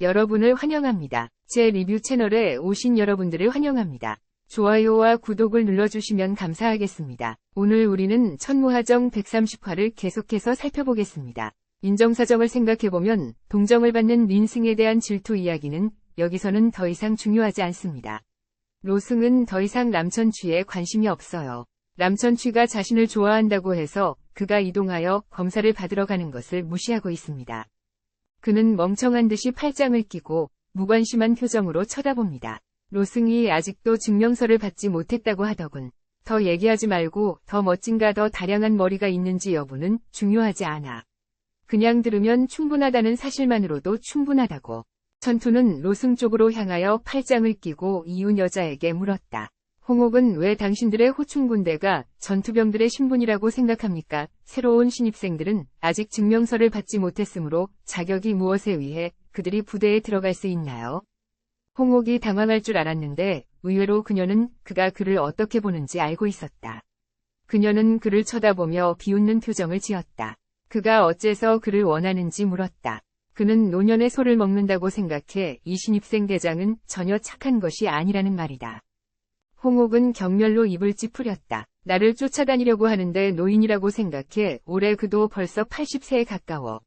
여러분을 환영합니다. 제 리뷰 채널에 오신 여러분들을 환영합니다. 좋아요와 구독을 눌러주시면 감사하겠습니다. 오늘 우리는 천무하정 130화를 계속해서 살펴보겠습니다. 인정사정을 생각해보면 동정을 받는 린승에 대한 질투 이야기는 여기서는 더 이상 중요하지 않습니다. 로승은 더 이상 남천취에 관심이 없어요. 남천취가 자신을 좋아한다고 해서 그가 이동하여 검사를 받으러 가는 것을 무시하고 있습니다. 그는 멍청한 듯이 팔짱을 끼고 무관심한 표정으로 쳐다봅니다. 로승이 아직도 증명서를 받지 못했다고 하더군. 더 얘기하지 말고 더 멋진가 더 다량한 머리가 있는지 여부는 중요하지 않아. 그냥 들으면 충분하다는 사실만으로도 충분하다고. 천투는 로승 쪽으로 향하여 팔짱을 끼고 이웃 여자에게 물었다. 홍옥은 왜 당신들의 호충군대가 전투병들의 신분이라고 생각합니까? 새로운 신입생들은 아직 증명서를 받지 못했으므로 자격이 무엇에 의해 그들이 부대에 들어갈 수 있나요? 홍옥이 당황할 줄 알았는데 의외로 그녀는 그가 그를 어떻게 보는지 알고 있었다. 그녀는 그를 쳐다보며 비웃는 표정을 지었다. 그가 어째서 그를 원하는지 물었다. 그는 노년의 소를 먹는다고 생각해 이 신입생 대장은 전혀 착한 것이 아니라는 말이다. 홍옥은 경멸로 입을 찌푸렸다. 나를 쫓아다니려고 하는데 노인이라고 생각해 올해 그도 벌써 80세에 가까워.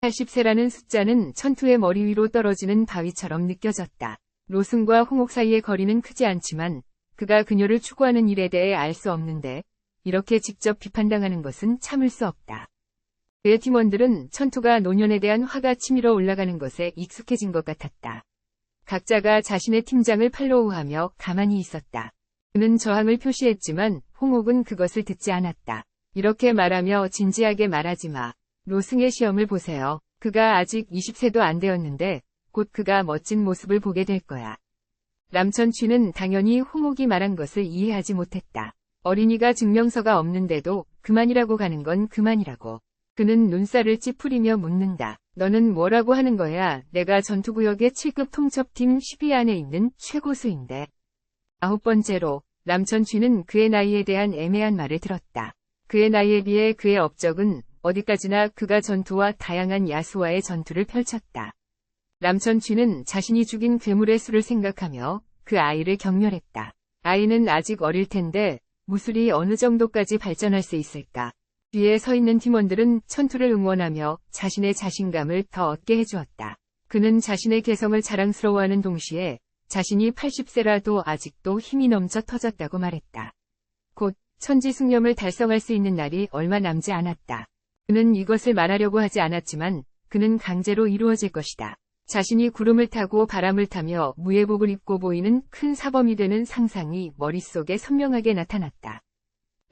80세라는 숫자는 천투의 머리 위로 떨어지는 바위처럼 느껴졌다. 로승과 홍옥 사이의 거리는 크지 않지만 그가 그녀를 추구하는 일에 대해 알 수 없는데 이렇게 직접 비판당하는 것은 참을 수 없다. 그의 팀원들은 천투가 노년에 대한 화가 치밀어 올라가는 것에 익숙해진 것 같았다. 각자가 자신의 팀장을 팔로우하며 가만히 있었다. 그는 저항을 표시했지만 홍옥은 그것을 듣지 않았다. 이렇게 말하며 진지하게 말하지 마. 로승의 시험을 보세요. 그가 아직 20세도 안 되었는데 곧 그가 멋진 모습을 보게 될 거야. 남천취는 당연히 홍옥이 말한 것을 이해하지 못했다. 어린이가 증명서가 없는데도 그만이라고 가는 건 그만이라고. 그는 눈살을 찌푸리며 묻는다. 너는 뭐라고 하는 거야? 내가 전투구역의 7급 통첩팀 10위 안에 있는 최고수인데. 아홉 번째로, 남천취는 그의 나이에 대한 애매한 말을 들었다. 그의 나이에 비해 그의 업적은 어디까지나 그가 전투와 다양한 야수와의 전투를 펼쳤다. 남천취는 자신이 죽인 괴물의 수를 생각하며 그 아이를 경멸했다. 아이는 아직 어릴 텐데 무술이 어느 정도까지 발전할 수 있을까? 뒤에 서 있는 팀원들은 천투를 응원하며 자신의 자신감을 더 얻게 해주었다. 그는 자신의 개성을 자랑스러워하는 동시에 자신이 80세라도 아직도 힘이 넘쳐 터졌다고 말했다. 곧 천지숙념을 달성할 수 있는 날이 얼마 남지 않았다. 그는 이것을 말하려고 하지 않았지만 그는 강제로 이루어질 것이다. 자신이 구름을 타고 바람을 타며 무예복을 입고 보이는 큰 사범이 되는 상상이 머릿속에 선명하게 나타났다.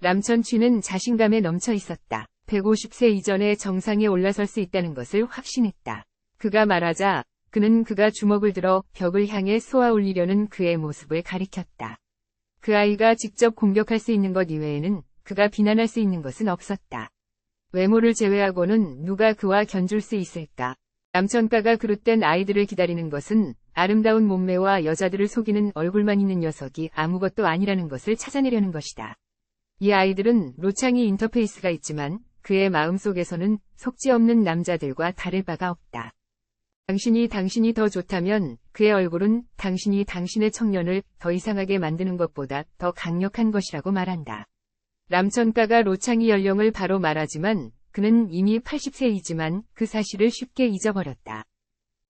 남천취는 자신감에 넘쳐 있었다. 150세 이전에 정상에 올라설 수 있다는 것을 확신했다. 그가 말하자 그는 그가 주먹을 들어 벽을 향해 쏘아 올리려는 그의 모습을 가리켰다. 그 아이가 직접 공격할 수 있는 것 이외에는 그가 비난할 수 있는 것은 없었다. 외모를 제외하고는 누가 그와 견줄 수 있을까? 남천가가 그릇된 아이들을 기다리는 것은 아름다운 몸매와 여자들을 속이는 얼굴만 있는 녀석이 아무것도 아니라는 것을 찾아내려는 것이다. 이 아이들은 로창이 인터페이스가 있지만 그의 마음속에서는 속지 없는 남자들과 다를 바가 없다. 당신이 당신이 더 좋다면 그의 얼굴은 당신이 당신의 청년을 더 이상하게 만드는 것보다 더 강력한 것이라고 말한다. 남천가가 로창이 연령을 바로 말하지만 그는 이미 80세이지만 그 사실을 쉽게 잊어버렸다.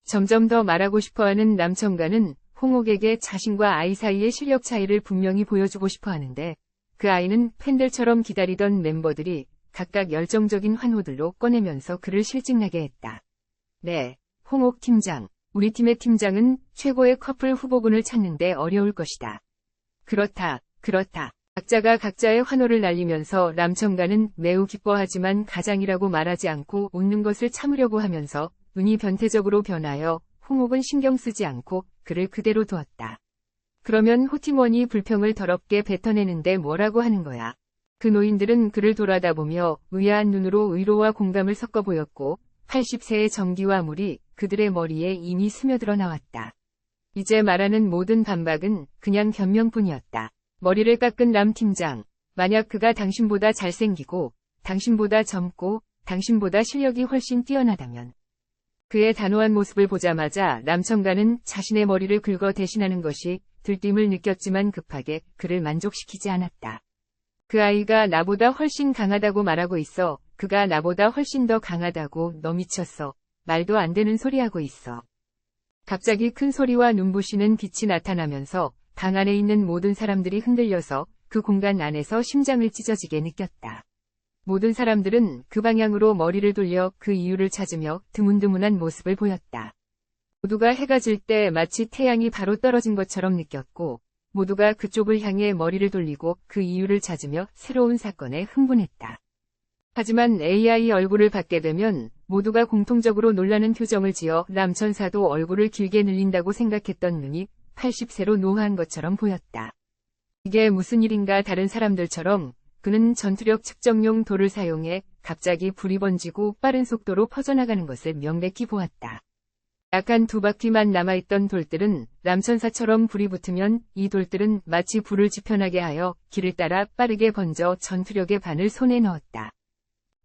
점점 더 말하고 싶어하는 남천가는 홍옥에게 자신과 아이 사이의 실력 차이를 분명히 보여주고 싶어 하는데 그 아이는 팬들처럼 기다리던 멤버들이 각각 열정적인 환호들로 꺼내면서 그를 실증나게 했다. 네, 홍옥 팀장. 우리 팀의 팀장은 최고의 커플 후보군을 찾는데 어려울 것이다. 그렇다, 그렇다. 각자가 각자의 환호를 날리면서 남청가는 매우 기뻐하지만 가장이라고 말하지 않고 웃는 것을 참으려고 하면서 눈이 변태적으로 변하여 홍옥은 신경 쓰지 않고 그를 그대로 두었다. 그러면 호팀원이 불평을 더럽게 뱉어내는데 뭐라고 하는 거야. 그 노인들은 그를 돌아다보며 의아한 눈으로 의로와 공감을 섞어 보였고 80세의 정기와 물이 그들의 머리에 이미 스며들어 나왔다. 이제 말하는 모든 반박은 그냥 변명뿐이었다. 머리를 깎은 남 팀장. 만약 그가 당신보다 잘생기고, 당신보다 젊고, 당신보다 실력이 훨씬 뛰어나다면. 그의 단호한 모습을 보자마자 남청가는 자신의 머리를 긁어 대신하는 것이 들림을 느꼈지만 급하게 그를 만족시키지 않았다. 그 아이가 나보다 훨씬 강하다고 말하고 있어. 그가 나보다 훨씬 더 강하다고 너 미쳤어. 말도 안 되는 소리하고 있어. 갑자기 큰 소리와 눈부시는 빛이 나타나면서 방 안에 있는 모든 사람들이 흔들려서 그 공간 안에서 심장을 찢어지게 느꼈다. 모든 사람들은 그 방향으로 머리를 돌려 그 이유를 찾으며 드문드문한 모습을 보였다. 모두가 해가 질 때 마치 태양이 바로 떨어진 것처럼 느꼈고 모두가 그쪽을 향해 머리를 돌리고 그 이유를 찾으며 새로운 사건에 흥분했다. 하지만 AI 얼굴을 받게 되면 모두가 공통적으로 놀라는 표정을 지어 남천사도 얼굴을 길게 늘린다고 생각했던 눈이 80세로 노화한 것처럼 보였다. 이게 무슨 일인가 다른 사람들처럼 그는 전투력 측정용 돌을 사용해 갑자기 불이 번지고 빠른 속도로 퍼져나가는 것을 명백히 보았다. 약한 두 바퀴만 남아있던 돌들은 남천사처럼 불이 붙으면 이 돌들은 마치 불을 지편하게 하여 길을 따라 빠르게 번져 전투력의 반을 손에 넣었다.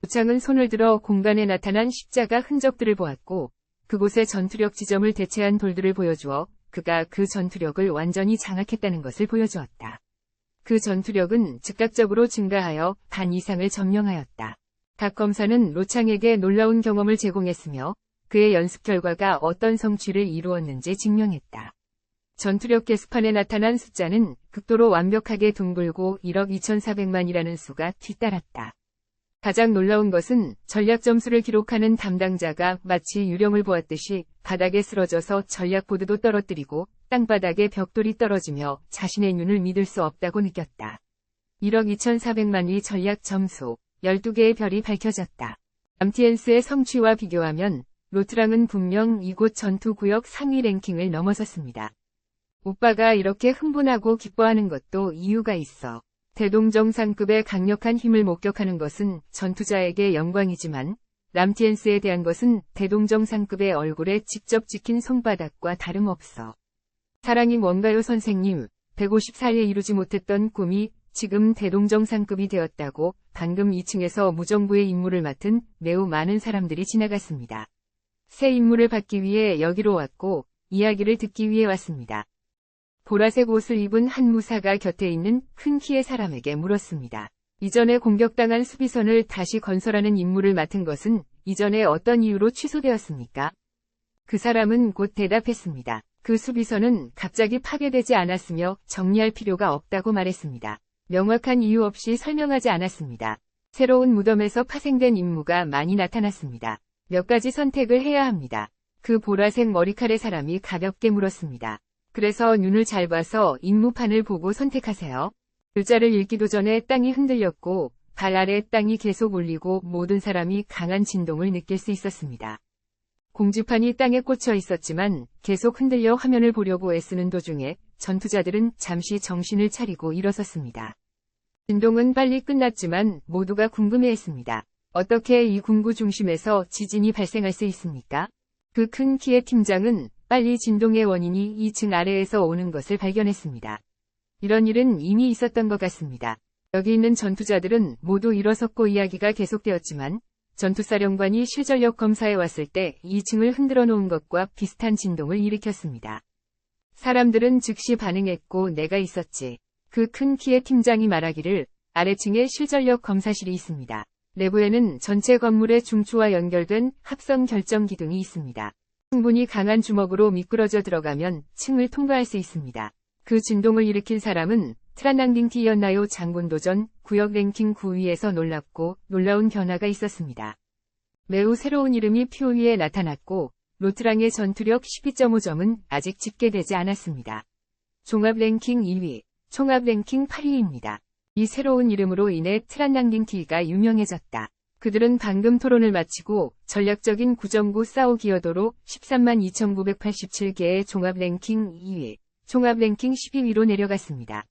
부창은 손을 들어 공간에 나타난 십자가 흔적들을 보았고 그곳의 전투력 지점을 대체한 돌들을 보여주어 그가 그 전투력을 완전히 장악했다는 것을 보여주었다. 그 전투력은 즉각적으로 증가하여 반 이상을 점령하였다. 각 검사는 로창에게 놀라운 경험을 제공했으며 그의 연습 결과가 어떤 성취를 이루었는지 증명했다. 전투력 게스판에 나타난 숫자는 극도로 완벽하게 둥글고 1억 2400만이라는 수가 뒤따랐다. 가장 놀라운 것은 전략 점수를 기록하는 담당자가 마치 유령을 보았듯이 바닥에 쓰러져서 전략 보드도 떨어뜨리고 땅바닥에 벽돌이 떨어지며 자신의 눈을 믿을 수 없다고 느꼈다. 1억 2400만위 전략 점수 12개의 별이 밝혀졌다. 암티엔스의 성취와 비교하면 로트랑은 분명 이곳 전투구역 상위 랭킹을 넘어섰습니다. 오빠가 이렇게 흥분하고 기뻐하는 것도 이유가 있어. 대동정상급의 강력한 힘을 목격하는 것은 전투자에게 영광이지만 람티엔스에 대한 것은 대동정상급의 얼굴에 직접 찍힌 손바닥과 다름없어. 사랑이 뭔가요 선생님? 154에 이루지 못했던 꿈이 지금 대동정상급이 되었다고 방금 2층에서 무정부의 임무를 맡은 매우 많은 사람들이 지나갔습니다. 새 임무를 받기 위해 여기로 왔고 이야기를 듣기 위해 왔습니다. 보라색 옷을 입은 한 무사가 곁에 있는 큰 키의 사람에게 물었습니다. 이전에 공격당한 수비선을 다시 건설하는 임무를 맡은 것은 이전에 어떤 이유로 취소되었습니까? 그 사람은 곧 대답했습니다. 그 수비선은 갑자기 파괴되지 않았으며 정리할 필요가 없다고 말했습니다. 명확한 이유 없이 설명하지 않았습니다. 새로운 무덤에서 파생된 임무가 많이 나타났습니다. 몇 가지 선택을 해야 합니다. 그 보라색 머리칼의 사람이 가볍게 물었습니다. 그래서 눈을 잘 봐서 임무판을 보고 선택하세요. 글자를 읽기도 전에 땅이 흔들렸고 발 아래 땅이 계속 울리고 모든 사람이 강한 진동을 느낄 수 있었습니다. 공지판이 땅에 꽂혀 있었지만 계속 흔들려 화면을 보려고 애쓰는 도중에 전투자들은 잠시 정신을 차리고 일어섰습니다. 진동은 빨리 끝났지만 모두가 궁금해했습니다. 어떻게 이 궁구 중심에서 지진이 발생할 수 있습니까? 그 큰 키의 팀장은 빨리 진동의 원인이 2층 아래에서 오는 것을 발견했습니다. 이런 일은 이미 있었던 것 같습니다. 여기 있는 전투자들은 모두 일어섰고 이야기가 계속되었지만 전투사령관이 실전력 검사에 왔을 때 2층을 흔들어 놓은 것과 비슷한 진동을 일으켰습니다. 사람들은 즉시 반응했고 내가 있었지. 그 큰 키의 팀장이 말하기를 아래층에 실전력 검사실이 있습니다. 내부에는 전체 건물의 중추와 연결된 합성 결정 기둥이 있습니다. 충분히 강한 주먹으로 미끄러져 들어가면 층을 통과할 수 있습니다. 그 진동을 일으킨 사람은 트란낭딩티였나요 장군도전 구역 랭킹 9위에서 놀랍고 놀라운 변화가 있었습니다. 매우 새로운 이름이 표 위에 나타났고 로트랑의 전투력 12.5점은 아직 집계되지 않았습니다. 종합 랭킹 2위, 총합 랭킹 8위입니다. 이 새로운 이름으로 인해 트란낭딩티가 유명해졌다. 그들은 방금 토론을 마치고 전략적인 구정구 싸우기여도로 13만 2987개의 종합 랭킹 2위, 종합 랭킹 12위로 내려갔습니다.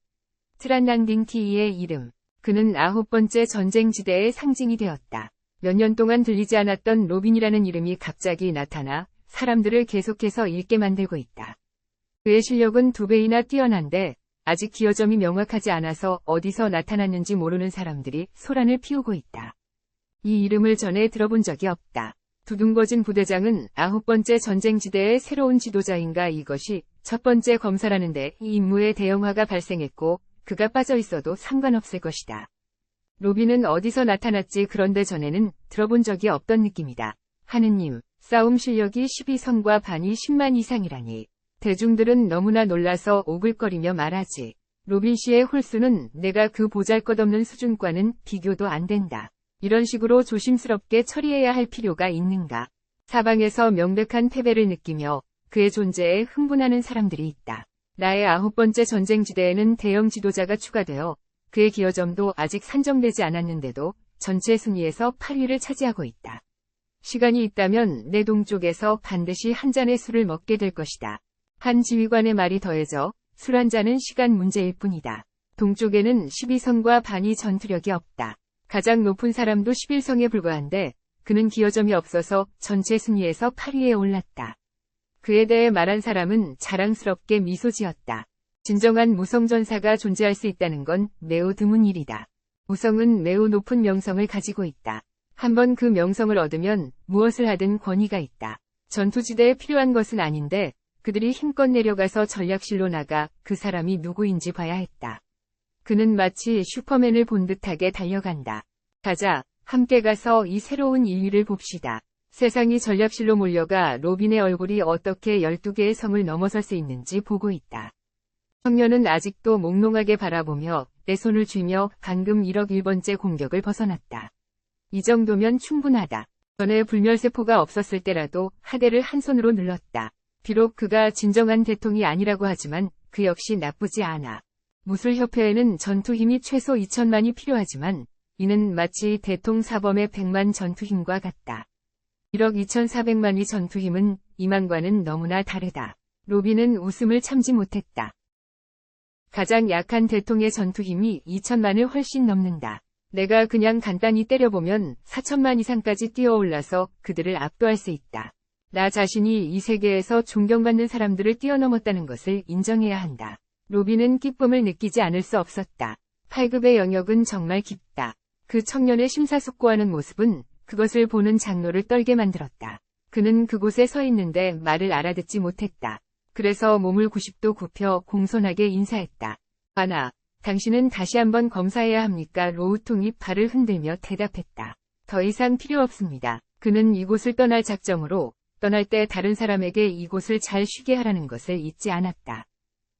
트란낭딩티의 이름. 그는 아홉 번째 전쟁지대의 상징이 되었다. 몇 년 동안 들리지 않았던 로빈이라는 이름이 갑자기 나타나 사람들을 계속해서 읽게 만들고 있다. 그의 실력은 두 배이나 뛰어난데 아직 기여점이 명확하지 않아서 어디서 나타났는지 모르는 사람들이 소란을 피우고 있다. 이 이름을 전에 들어본 적이 없다. 두둥거진 부대장은 아홉 번째 전쟁지대의 새로운 지도자인가 이것이 첫 번째 검사라는데 이 임무에 대형화가 발생했고 그가 빠져 있어도 상관없을 것이다. 로비는 어디서 나타났지 그런데 전에는 들어본 적이 없던 느낌이다. 하느님, 싸움 실력이 12성과 반이 10만 이상이라니. 대중들은 너무나 놀라서 오글거리며 말하지. 로빈 씨의 홀수는 내가 그 보잘것없는 수준과는 비교도 안 된다. 이런 식으로 조심스럽게 처리해야 할 필요가 있는가. 사방에서 명백한 패배를 느끼며 그의 존재에 흥분하는 사람들이 있다. 나의 아홉 번째 전쟁지대에는 대형 지도자가 추가되어 그의 기여점도 아직 산정되지 않았는데도 전체 순위에서 8위를 차지하고 있다. 시간이 있다면 내 동쪽에서 반드시 한 잔의 술을 먹게 될 것이다. 한 지휘관의 말이 더해져 술 한 잔은 시간 문제일 뿐이다. 동쪽에는 12성과 반이 전투력이 없다. 가장 높은 사람도 11성에 불과한데 그는 기여점이 없어서 전체 순위에서 8위에 올랐다. 그에 대해 말한 사람은 자랑스럽게 미소 지었다. 진정한 무성전사가 존재할 수 있다는 건 매우 드문 일이다. 무성은 매우 높은 명성을 가지고 있다. 한번 그 명성을 얻으면 무엇을 하든 권위가 있다. 전투지대에 필요한 것은 아닌데 그들이 힘껏 내려가서 전략실로 나가 그 사람이 누구인지 봐야 했다. 그는 마치 슈퍼맨을 본 듯하게 달려간다. 가자, 함께 가서 이 새로운 인류를 봅시다. 세상이 전략실로 몰려가 로빈의 얼굴이 어떻게 12개의 성을 넘어설 수 있는지 보고 있다. 청년은 아직도 몽롱하게 바라보며 내 손을 쥐며 방금 1억 1번째 공격을 벗어났다. 이 정도면 충분하다. 전에 불멸세포가 없었을 때라도 하대를 한 손으로 눌렀다. 비록 그가 진정한 대통이 아니라고 하지만 그 역시 나쁘지 않아. 무술협회에는 전투힘이 최소 2천만이 필요하지만 이는 마치 대통 사범의 100만 전투힘과 같다. 1억 2,400만의 전투힘은 이만과는 너무나 다르다. 로비는 웃음을 참지 못했다. 가장 약한 대통의 전투힘이 2천만을 훨씬 넘는다. 내가 그냥 간단히 때려보면 4천만 이상까지 뛰어올라서 그들을 압도할 수 있다. 나 자신이 이 세계에서 존경받는 사람들을 뛰어넘었다는 것을 인정해야 한다. 로비는 기쁨을 느끼지 않을 수 없었다. 8급의 영역은 정말 깊다. 그 청년의 심사숙고하는 모습은 그것을 보는 장로를 떨게 만들었다. 그는 그곳에 서 있는데 말을 알아듣지 못했다. 그래서 몸을 90도 굽혀 공손하게 인사했다. 아나, 당신은 다시 한번 검사해야 합니까? 로우통이 발을 흔들며 대답했다. 더 이상 필요 없습니다. 그는 이곳을 떠날 작정으로 떠날 때 다른 사람에게 이곳을 잘 쉬게 하라는 것을 잊지 않았다.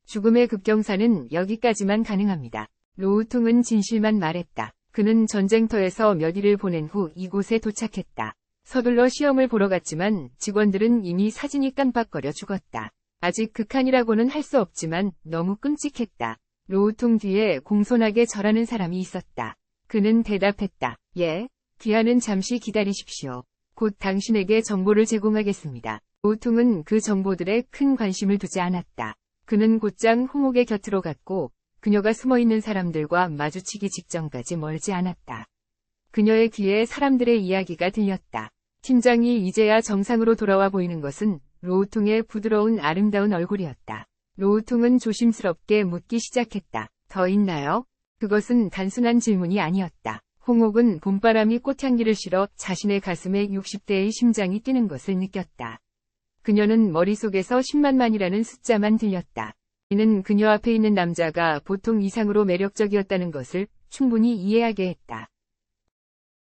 죽음의 급경사는 여기까지만 가능합니다. 로우통은 진실만 말했다. 그는 전쟁터에서 몇 일을 보낸 후 이곳에 도착했다. 서둘러 시험을 보러 갔지만 직원들은 이미 사진이 깜빡거려 죽었다. 아직 극한이라고는 할 수 없지만 너무 끔찍했다. 로우통 뒤에 공손하게 절하는 사람이 있었다. 그는 대답했다. 예, 귀하는 잠시 기다리십시오. 곧 당신에게 정보를 제공하겠습니다. 로우통은 그 정보들에 큰 관심을 두지 않았다. 그는 곧장 홍옥의 곁으로 갔고 그녀가 숨어있는 사람들과 마주치기 직전까지 멀지 않았다. 그녀의 귀에 사람들의 이야기가 들렸다. 팀장이 이제야 정상으로 돌아와 보이는 것은 로우통의 부드러운 아름다운 얼굴이었다. 로우통은 조심스럽게 묻기 시작했다. 더 있나요? 그것은 단순한 질문이 아니었다. 홍옥은 봄바람이 꽃향기를 실어 자신의 가슴에 60대의 심장이 뛰는 것을 느꼈다. 그녀는 머릿속에서 10만만이라는 숫자만 들렸다. 이는 그녀 앞에 있는 남자가 보통 이상으로 매력적이었다는 것을 충분히 이해하게 했다.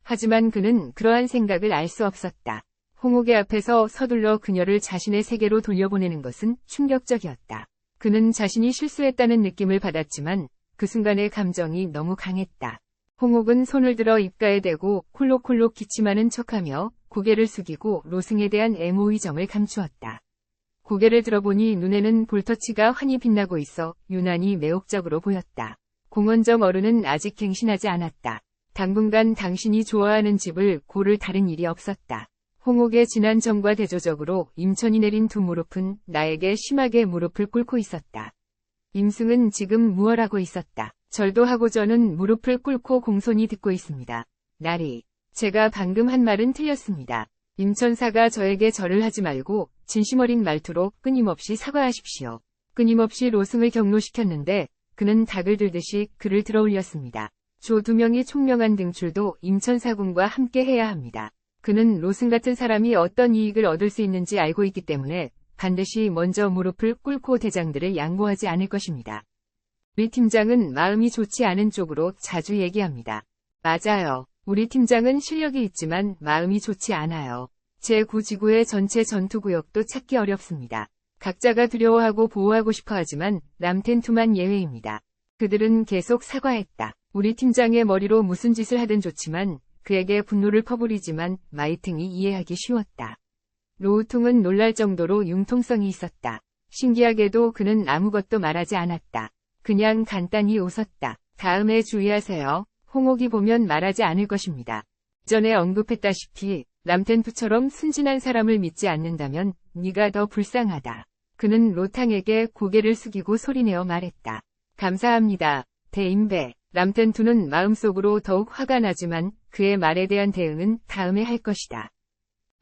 하지만 그는 그러한 생각을 알 수 없었다. 홍옥의 앞에서 서둘러 그녀를 자신의 세계로 돌려보내는 것은 충격적이었다. 그는 자신이 실수했다는 느낌을 받았지만 그 순간의 감정이 너무 강했다. 홍옥은 손을 들어 입가에 대고 콜록콜록 기침하는 척하며 고개를 숙이고 로승에 대한 애모의정을 감추었다. 고개를 들어보니 눈에는 볼터치가 환히 빛나고 있어 유난히 매혹적으로 보였다. 공원정 어른은 아직 갱신하지 않았다. 당분간 당신이 좋아하는 집을 고를 다른 일이 없었다. 홍옥의 지난 정과 대조적으로 임천이 내린 두 무릎은 나에게 심하게 무릎을 꿇고 있었다. 임승은 지금 무얼 하고 있었다. 절도 하고 저는 무릎을 꿇고 공손히 듣고 있습니다. 나리. 제가 방금 한 말은 틀렸습니다. 임천사가 저에게 절을 하지 말고 진심 어린 말투로 끊임없이 사과하십시오. 끊임없이 로승을 경로시켰는데 그는 닭을 들듯이 그를 들어올렸습니다. 조 두 명이 총명한 등출도 임천사군과 함께 해야 합니다. 그는 로슨 같은 사람이 어떤 이익을 얻을 수 있는지 알고 있기 때문에 반드시 먼저 무릎을 꿇고 대장들을 양보하지 않을 것입니다. 우리 팀장은 마음이 좋지 않은 쪽으로 자주 얘기합니다. 맞아요. 우리 팀장은 실력이 있지만 마음이 좋지 않아요. 제9지구의 전체 전투구역도 찾기 어렵습니다. 각자가 두려워하고 보호하고 싶어 하지만 남텐투만 예외입니다. 그들은 계속 사과했다. 우리 팀장의 머리로 무슨 짓을 하든 좋지만 그에게 분노를 퍼부리지만 마이팅이 이해하기 쉬웠다. 로우통은 놀랄 정도로 융통성이 있었다. 신기하게도 그는 아무것도 말하지 않았다. 그냥 간단히 웃었다. 다음에 주의하세요. 홍옥이 보면 말하지 않을 것입니다. 전에 언급했다시피 남텐프처럼 순진한 사람을 믿지 않는다면 네가 더 불쌍하다. 그는 로탕에게 고개를 숙이고 소리내어 말했다. 감사합니다. 대인배. 람텐투는 마음속으로 더욱 화가 나지만 그의 말에 대한 대응은 다음에 할 것이다.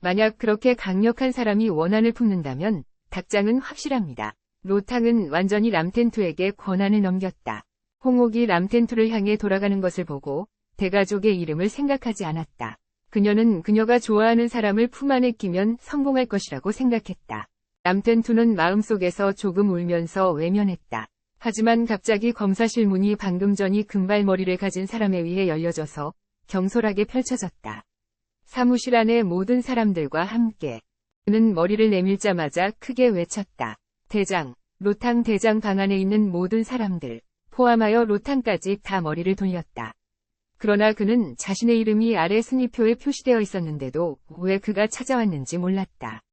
만약 그렇게 강력한 사람이 원한을 품는다면 닭장은 확실합니다. 로탕은 완전히 람텐투에게 권한을 넘겼다. 홍옥이 람텐투를 향해 돌아가는 것을 보고 대가족의 이름을 생각하지 않았다. 그녀는 그녀가 좋아하는 사람을 품 안에 끼면 성공할 것이라고 생각했다. 람텐투는 마음속에서 조금 울면서 외면했다. 하지만 갑자기 검사실 문이 방금 전이 금발머리를 가진 사람에 의해 열려져서 경솔하게 펼쳐졌다. 사무실 안의 모든 사람들과 함께 그는 머리를 내밀자마자 크게 외쳤다. 대장, 로탕 대장 방 안에 있는 모든 사람들, 포함하여 로탕까지 다 머리를 돌렸다. 그러나 그는 자신의 이름이 아래 순위표에 표시되어 있었는데도 왜 그가 찾아왔는지 몰랐다.